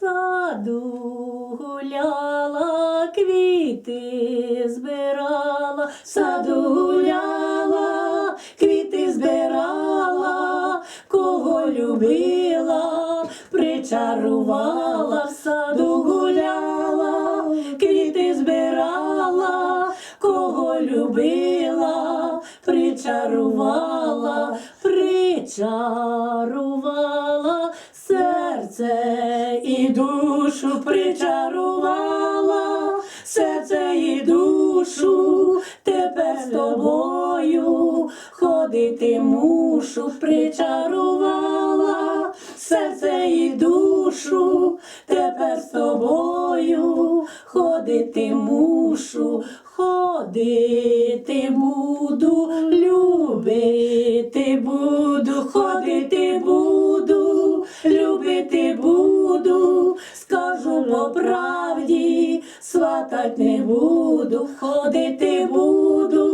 саду гуляла, квіти збирала, саду гуляла, квіти збирала, кого любила, причарувала, в саду гуляла, квіти збирала, кого любила, причарувала, причарувала, серце і душу причарувала, серце і душу, тепер з тобою. Ходити мушу, причарувала, серце і душу, тепер з тобою. Ходити мушу, ходити буду, любити буду, ходити буду, правді, сватать не буду, ходити буду,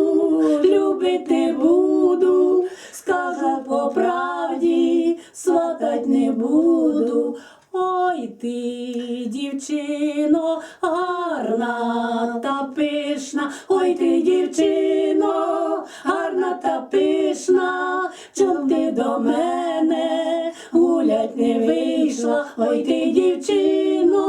любити буду, скажу по правді, сватать не буду. Ой ти, дівчино, гарна та пишна, ой ти, дівчино, гарна та пишна, чом ти до мене гулять не вийшла, ой ти, дівчино,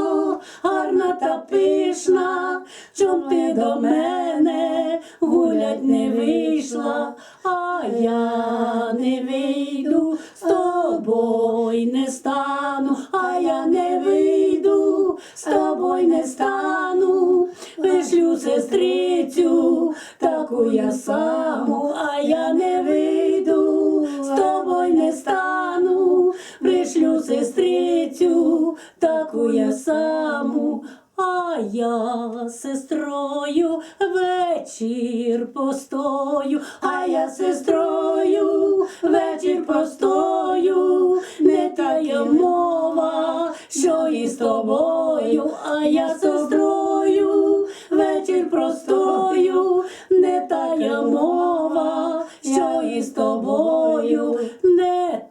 гарна пишна, чом ти до мене? Гулять не вийшла, а я не вийду. З тобою не стану, а я не вийду, з тобою не стану, вишлю сестрицю, таку я саму, а я не вийду, з тобою не стану, пришлю сестрицю, таку я саму. А я сестрою вечір постою, а я сестрою вечір постою, не тая мова, що і з тобою, а я сестрою вечір простою, не тая мова, що і з тобою, не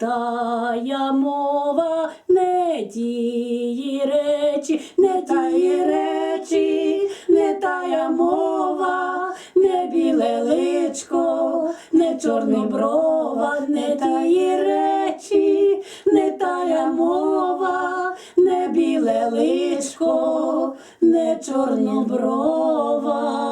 тая мова, не тії речі, не тії речі, не тая мова, не біле личко, не чорний брова, не тії речі, не тая мова, не біле личко, не чорноброва.